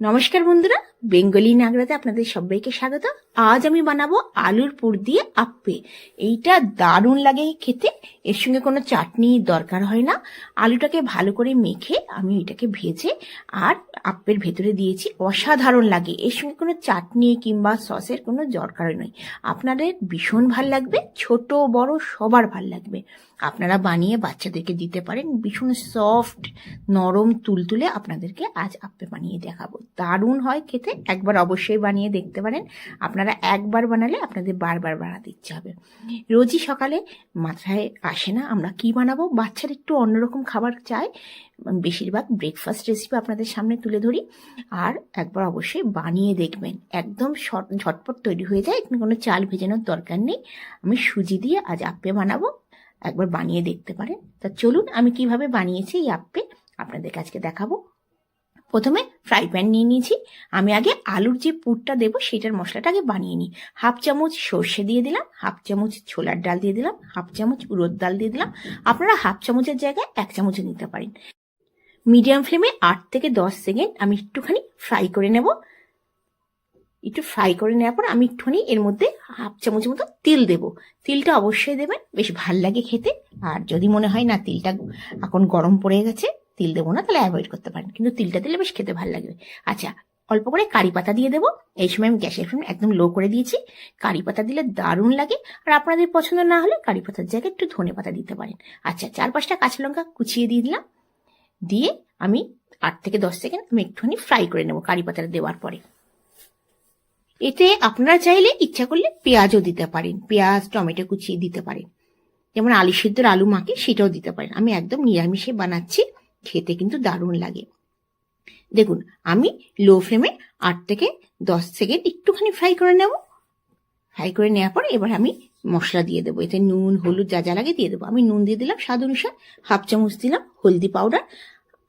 নমস্কার বন্ধুরা, বেঙ্গলি নাগরাতে আপনাদের সবাইকে স্বাগত। আজ আমি বানাবো আলুর পুর দিয়ে আপ্পে। এইটা দারুণ লাগে খেতে, এর সঙ্গে কোনো চাটনি দরকার হয় না। আলুটাকে ভালো করে মেখে আমি এটাকে ভেজে আর আপ্পের ভেতরে দিয়েছি, অসাধারণ লাগে। এর সঙ্গে কোনো চাটনি কিংবা সসের কোনো দরকার নয়। আপনাদের ভীষণ ভালো লাগবে, ছোট, বড়, সবার ভালো লাগবে। আপনারা বানিয়ে বাচ্চাদেরকে দিতে পারেন, ভীষণ সফট নরম, তুলতুলে আপনাদেরকে আজ আপ্পে বানিয়ে দেখাবো। দারুণ হয় খেতে। একবার অবশ্যই বানিয়ে দেখতে পারেন। আপনারা একবার বানালে আপনাদের বারবার বানাতে ইচ্ছে হবে। রোজই সকালে মাথায় আসে না আমরা কি বানাবো? বাচ্চার একটু অন্যরকম খাবার চায়। বেশিরভাগ ব্রেকফাস্ট রেসিপি আপনাদের সামনে তুলে ধরি। আর একবার অবশ্যই বানিয়ে দেখবেন। একদম ঝটপট তৈরি হয়ে যায়। এখানে কোনো চাল ভেজানোর দরকার নেই। আমি সুজি দিয়ে আজ আপ্পে বানাবো। একবার বানিয়ে দেখতে পারেন। তা চলুন আমি কীভাবে বানিয়েছি এই আপ্পে আপনাদের কাছকে দেখাবো। প্রথমে ফ্রাই প্যান নিয়ে নিয়েছি। আমি আগে আলুর যে পুরটা দেবো, সেটার মশলাটা আগে বানিয়ে নিই। হাফ চামচ সর্ষে দিয়ে দিলাম, হাফ চামচ ছোলার ডাল দিয়ে দিলাম, হাফ চামচ উড়োর ডাল দিয়ে দিলাম। আপনারা হাফ চামচের জায়গায় এক চামচ নিতে পারেন। মিডিয়াম ফ্লেমে আট থেকে দশ সেকেন্ড আমি একটুখানি ফ্রাই করে নেব। একটু ফ্রাই করে নেওয়ার পর আমি একটুখানি এর মধ্যে হাফ চামচের মতো তিল দেবো। তিলটা অবশ্যই দেবেন, বেশ ভালো লাগে খেতে। আর যদি মনে হয় না, তিলটা এখন গরম পড়ে গেছে তিল দেবো না, তাহলে অ্যাভয়েড করতে পারেন। কিন্তু তিলটা দিলে বেশ খেতে ভালো লাগবে। আচ্ছা অল্প করে কারি পাতা দিয়ে দেবো। এই সময় আমি গ্যাসের ফ্লেম একদম লো করে দিয়েছি। কারি পাতা দিলে দারুণ লাগে। আর আপনাদের পছন্দ না হলে কারি পাতার জায়গায় একটু ধনে পাতা দিতে পারেন। আচ্ছা চার পাঁচটা কাঁচা লঙ্কা কুচিয়ে দিয়ে দিলাম। দিয়ে আমি আট থেকে দশ সেকেন্ড আমি একটুখানি ফ্রাই করে নেব কারি পাতাটা দেওয়ার পরে। এতে আপনারা চাইলে ইচ্ছা করলে পেঁয়াজও দিতে পারেন। পেঁয়াজ, টমেটো কুচিয়ে দিতে পারেন। যেমন আলু সিদ্ধর আলু মাকে সেটাও দিতে পারেন। আমি একদম নিরামিষে বানাচ্ছি। খেতে কিন্তু দারুণ লাগে। দেখুন, আমি লো ফ্লেমে আট থেকে দশ সেকেন্ড একটুখানি ফ্রাই করে নেব। ফ্রাই করে নেওয়ার পর এবার আমি মশলা দিয়ে দেবো। এতে নুন, হলুদ যা যা লাগে দিয়ে দেবো। আমি নুন দিয়ে দিলাম স্বাদ অনুসার, হাফ চামচ দিলাম হলদি পাউডার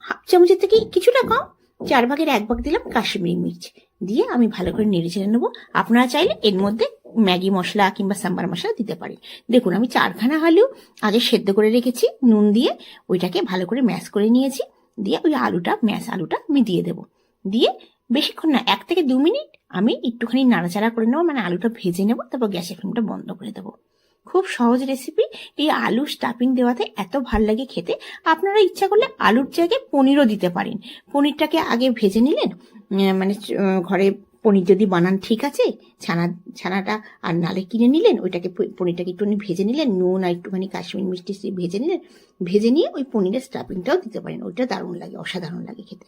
হাফ চামচের থেকে কিছুটা কম, চার ভাগের এক ভাগ দিলাম কাশ্মীরি মির্চ। দিয়ে আমি ভালো করে নেড়ে চেড়ে নেব। আপনারা চাইলে এর মধ্যে ম্যাগি মশলা কিংবা সাম্বার মশলা দিতে পারেন দেখুন, আমি চারখানা আলু আগে সেদ্ধ করে রেখেছি, নুন দিয়ে ওইটাকে ভালো করে ম্যাশ করে নিয়েছি, দিয়ে ওই আলুটা, ম্যাশ আলুটা আমি দিয়ে দেবো। দিয়ে বেশিক্ষণ না, এক থেকে দু মিনিট আমি একটুখানি নাড়াচাড়া করে নেব মানে আলুটা ভেজে নেব, তারপর গ্যাসের ফ্লেমটা বন্ধ করে দেবো। খুব সহজ রেসিপি, এই আলু স্টাফিং দেওয়াতে এত ভালো লাগে খেতে। আপনারা ইচ্ছা করলে আলুর জায়গায় পনিরও দিতে পারেন। পনিরটাকে আগে ভেজে নিলেন মানে ঘরে পনির যদি বানান ঠিক আছে, ছানা, ছানাটা আর নালে কিনে নিলেন, ওইটাকে পনিরটাকে একটুখানি ভেজে নিলেন, নুন আর একটুখানি কাশ্মীর মিষ্টি ভেজে নিলেন, ভেজে নিয়ে ওই পনিরের স্টাফিংটাও দিতে পারেন। ওইটা দারুণ লাগে, অসাধারণ লাগে খেতে।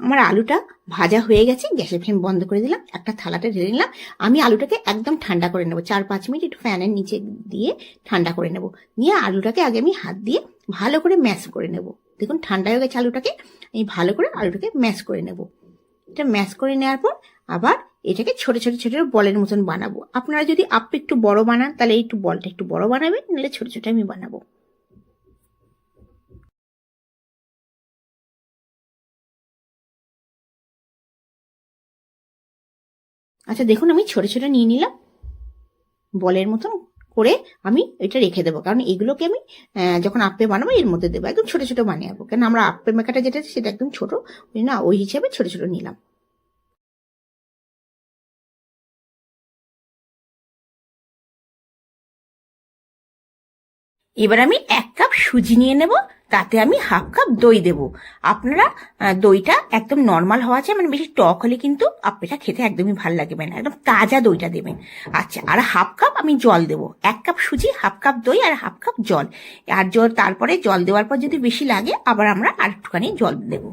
আমার আলুটা ভাজা হয়ে গেছে, গ্যাসের ফ্লেম বন্ধ করে দিলাম, একটা থালাতে ঢেলে নিলাম, আমি আলুটাকে একদম ঠান্ডা করে নেব, চার পাঁচ মিনিট একটু ফ্যানের নিচে দিয়ে ঠান্ডা করে নেব। নিয়ে আলুটাকে আগে আমি হাত দিয়ে ভালো করে ম্যাশ করে নেব। দেখুন ঠান্ডা হয়ে গেছে আলুটাকে, আমি ভালো করে আলুটাকে ম্যাশ করে নেব। এটা ম্যাশ করে নেওয়ার পর আবার এটাকে ছোট ছোট ছোট বলের মতন বানাবো। আপনারা যদি আপ একটু বড় বানান, তাহলে একটু বলটা একটু বড় বানাবেন, নাহলে ছোট ছোট আমি বানাবো। আচ্ছা দেখুন, আমি ছোট ছোট নিয়ে নিলাম। বলের মতন করে আমি এটা রেখে দেবো। কারণ এগুলোকে আমি যখন আপে বানাবো, এর মধ্যে দেবো। একদম ছোট ছোট বানাবো কেন? আমরা আপে মেকাটা যেটা সেটা একদম ছোট। না, ওই হিসেবে ছোট ছোট নিলাম। এবার আমি এক কাপ সুজি নিয়ে নেব, তাতে আমি হাফ কাপ দই দেব। আপনারা দইটা একদম নর্মাল হওয়া চাই মানে বেশি টক হলে কিন্তু আপ্পেটা খেতে একদমই ভালো লাগবে না, একদম তাজা দইটা দেবেন। আচ্ছা আর হাফ কাপ আমি জল দেব। এক কাপ সুজি, হাফ কাপ দই আর হাফ কাপ জল। আর জল, তারপরে জল দেওয়ার পর যদি বেশি লাগে, আবার আমরা আর একটুখানি জল দেব।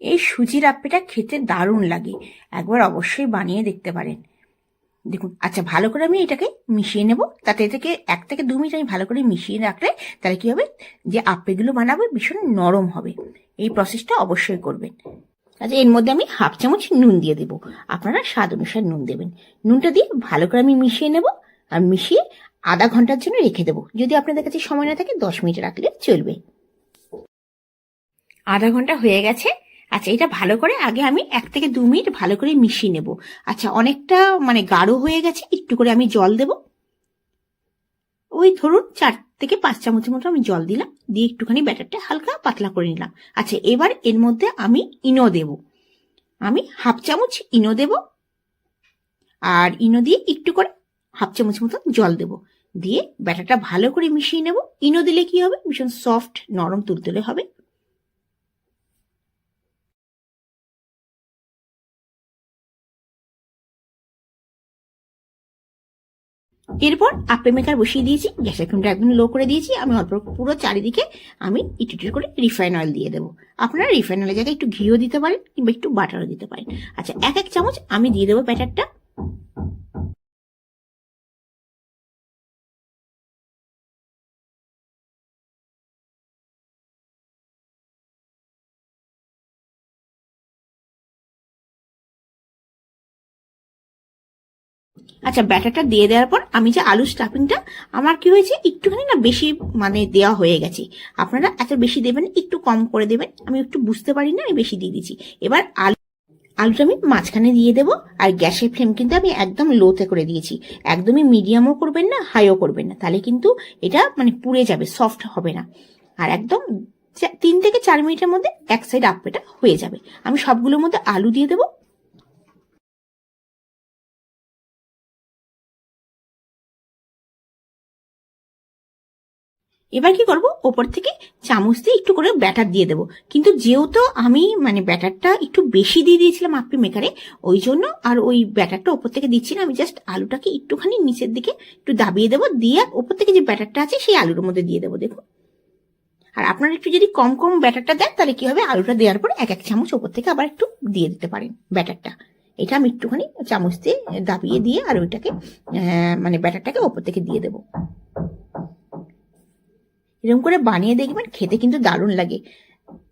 এই সুজির আপ্পেটা খেতে দারুণ লাগে। একবার অবশ্যই বানিয়ে দেখতে পারেন। দেখুন আচ্ছা ভালো করে আমি এটাকে মিশিয়ে নেব। তাতে থেকে এক থেকে দু মিনিট আমি ভালো করে মিশিয়ে রাখলে তাহলে কি হবে? যে আপ্পেগুলো বানাবো ভীষণ নরম হবে। এই প্রসেসটা অবশ্যই করবেন। আচ্ছা এর মধ্যে আমি হাফ চামচ নুন দিয়ে দেবো। আপনারা স্বাদ অনুসারে নুন দেবেন। নুনটা দিয়ে ভালো করে আমি মিশিয়ে নেব আর মিশিয়ে আধা ঘণ্টার জন্য রেখে দেবো। যদি আপনাদের কাছে সময় না থাকে, দশ মিনিট রাখলে চলবে। আধা ঘণ্টা হয়ে গেছে। আচ্ছা এটা ভালো করে আগে আমি এক থেকে দু মিনিট ভালো করে মিশিয়ে নেব। আচ্ছা অনেকটা মানে গাঢ় হয়ে গেছে, একটু করে আমি জল দেব। ওই ধরুন চার থেকে পাঁচ চামচের মতো আমি জল দিলাম, দিয়ে একটুখানি ব্যাটারটা হালকা পাতলা করে নিলাম। আচ্ছা এবার এর মধ্যে আমি ইনো দেব। আমি হাফ চামচ ইনো দেব আর ইনো দিয়ে একটু করে হাফ চামচ মতো জল দেব। দিয়ে ব্যাটারটা ভালো করে মিশিয়ে নেব। ইনো দিলে কি হবে? ভীষণ সফট, নরম, তুলতুলে হবে। এরপর আপে মেকার বসিয়ে দিয়েছি গ্যাসের ফ্লেমটা একদম লো করে দিয়েছি, আমি অল্প পুরো চারিদিকে আমি একটু একটু করে রিফাইন অয়েল দিয়ে দেবো। আপনারা রিফাইন অয়েলের জায়গায় একটু ঘিও দিতে পারেন কিংবা একটু বাটারও দিতে পারেন। আচ্ছা এক এক চামচ আমি দিয়ে দেবো ব্যাটারটা আচ্ছা ব্যাটারটা দিয়ে দেওয়ার পর আমি যে আলু স্টাফিংটা আমার কি হয়েছে? একটুখানি না বেশি মানে দেওয়া হয়ে গেছে। আপনারা এত বেশি দেবেন, একটু কম করে দেবেন। আমি একটু বুঝতে পারি না, আমি বেশি দিয়ে দিচ্ছি। এবার আলু, আলুটা আমি মাঝখানে দিয়ে দেবো, আর গ্যাসের ফ্লেম কিন্তু আমি একদম লোতে করে দিয়েছি। একদমই মিডিয়ামও করবেন না হাইও করবেন না। তাহলে কিন্তু এটা মানে পুড়ে যাবে সফট হবে না। আর একদম তিন থেকে চার মিনিটের মধ্যে এক সাইড আপেটা হয়ে যাবে। আমি সবগুলোর মধ্যে আলু দিয়ে দেবো এবার কি করব? ওপর থেকে চামচ দিয়ে একটু করে ব্যাটার দিয়ে দেবো। কিন্তু যেহেতু আমি মানে ব্যাটারটা একটু বেশি দিয়ে দিয়েছিলাম আপনি মেকারে, ওই জন্য আর ওই ব্যাটারটা ওপর থেকে দিচ্ছি না। আমি জাস্ট আলুটাকে একটুখানি নিচের দিকে একটু দাবিয়ে দেবো। দিয়ে ওপর থেকে যে ব্যাটারটা আছে, সেই আলুর মধ্যে দিয়ে দেবো। দেখুন। আর আপনারা একটু যদি কম কম ব্যাটারটা দেন, তাহলে কি হবে? আলুটা দেওয়ার পর এক এক চামচ ওপর থেকে আবার একটু দিয়ে দিতে পারেন ব্যাটারটা। এটা আমি একটুখানি চামচ দিয়ে দাবিয়ে দিয়ে আর ওইটাকে মানে ব্যাটারটাকে ওপর থেকে দিয়ে দেবো। এরকম করে বানিয়ে দেখবেন খেতে কিন্তু দারুণ লাগে।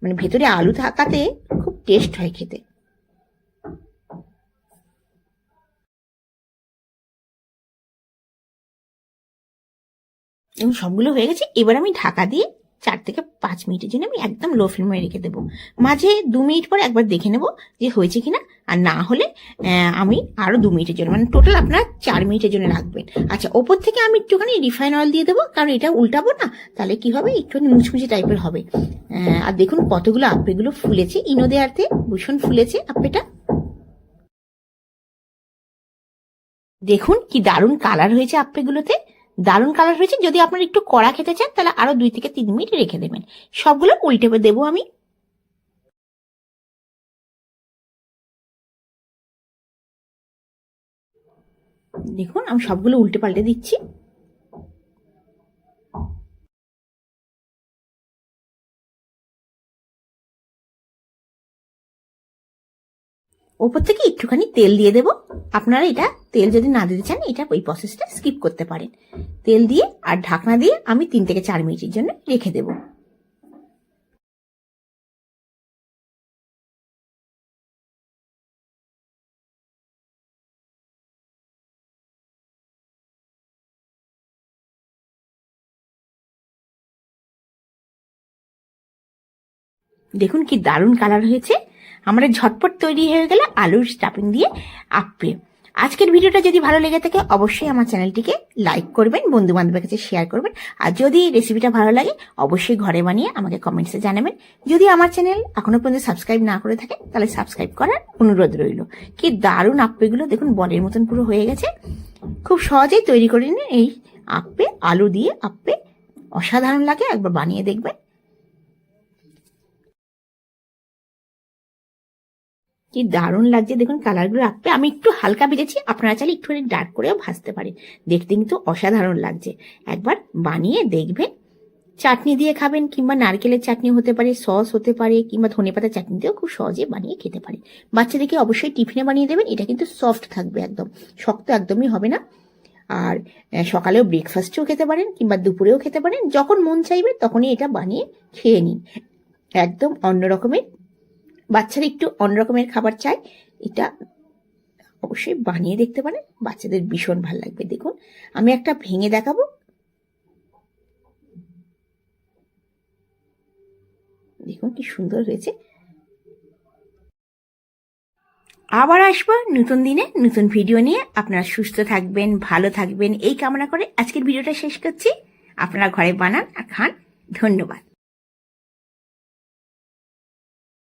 মানে ভেতরে আলু থাকাতে খুব টেস্ট হয় খেতে। এবং সবগুলো হয়ে গেছে। এবার আমি ঢাকা দিয়ে চার থেকে পাঁচ মিনিটের জন্য আমি একদম লো ফ্লেমে রেখে দেবো। মাঝে দু মিনিট পর একবার দেখে নেব যে হয়েছে কিনা, আর না হলে আমি আরও দু মিনিটের জন্য মানে টোটাল আপনার চার মিনিটের জন্য রাখবেন। আচ্ছা ওপর থেকে আমি একটুখানি রিফাইন অয়েল দিয়ে দেবো, কারণ এটা উল্টাবো না, তাহলে কি হবে? একটুখানি মুচমুচে টাইপের হবে। আর দেখুন কতগুলো আপেগুলো ফুলেছে ইনো দেওয়াতে ভীষণ ফুলেছে আপেটা দেখুন কি দারুণ কালার হয়েছে আপেগুলোতে দারুণ কালার হয়েছে। যদি আপনারা একটু কড়া খেতে চান, তাহলে আরও দুই থেকে তিন মিনিট রেখে দেবেন। সবগুলো উল্টে দেবো আমি। দেখুন, আমি সবগুলো উল্টে পাল্টে দিচ্ছি। ওপর থেকে একটুখানি তেল দিয়ে দেব। আপনারা এটা তেল যদি না দিতে চান, এটা ওই প্রসেসটা স্কিপ করতে পারেন। তেল দিয়ে আর ঢাকনা দিয়ে আমি তিন থেকে চার মিনিটের জন্য রেখে দেব। দেখুন কি দারুণ কালার হয়েছে। আমাদের ঝটপট তৈরি হয়ে গেল আলুর স্টাফিং দিয়ে আপে আজকের ভিডিওটা যদি ভালো লেগে থাকে, অবশ্যই আমার চ্যানেলটিকে লাইক করবেন বন্ধু বান্ধবের কাছে শেয়ার করবেন। আর যদি রেসিপিটা ভালো লাগে, অবশ্যই ঘরে বানিয়ে আমাকে কমেন্টসে জানাবেন। যদি আমার চ্যানেল এখনও পর্যন্ত সাবস্ক্রাইব না করে থাকে, তাহলে সাবস্ক্রাইব করার অনুরোধ রইল। কি দারুণ আপ্পেগুলো দেখুন বলের মতন পুরো হয়ে গেছে। খুব সহজেই তৈরি করে নিন এই আপ্পে আলু দিয়ে আপ্পে অসাধারণ লাগে, একবার বানিয়ে দেখবেন। কি দারুণ লাগছে। দেখুন কালারগুলো রাখবে আমি একটু হালকা ভেজেছি। আপনারা চাইলে একটুখানি ডার্ক করেও ভাজতে পারেন। দেখতে কিন্তু অসাধারণ লাগছে। একবার বানিয়ে দেখবেন। চাটনি দিয়ে খাবেন কিংবা নারকেলের চাটনি হতে পারে সস হতে পারে, কিংবা ধনেপাতা চাটনি দিয়েও খুব সহজে বানিয়ে খেতে পারেন। বাচ্চাদেরকে অবশ্যই টিফিনে বানিয়ে দেবেন। এটা কিন্তু সফট থাকবে একদম। শক্ত একদমই হবে না। আর সকালেও ব্রেকফাস্টেও খেতে পারেন কিংবা দুপুরেও খেতে পারেন। যখন মন চাইবে তখনই এটা বানিয়ে খেয়ে নিন। একদম অন্য রকমের বাচ্চারা একটু অন্যরকমের খাবার চায়, এটা অবশ্যই বানিয়ে দেখতে পারেন। বাচ্চাদের ভীষণ ভালো লাগবে, দেখুন। আমি একটা ভেঙে দেখাবো। দেখুন কি সুন্দর হয়েছে। আবার আসব নতুন দিনে, নতুন ভিডিও নিয়ে। আপনারা সুস্থ থাকবেন, ভালো থাকবেন। এই কামনা করে আজকের ভিডিওটা শেষ করছি। আপনারা ঘরে বানান আর খান। ধন্যবাদ।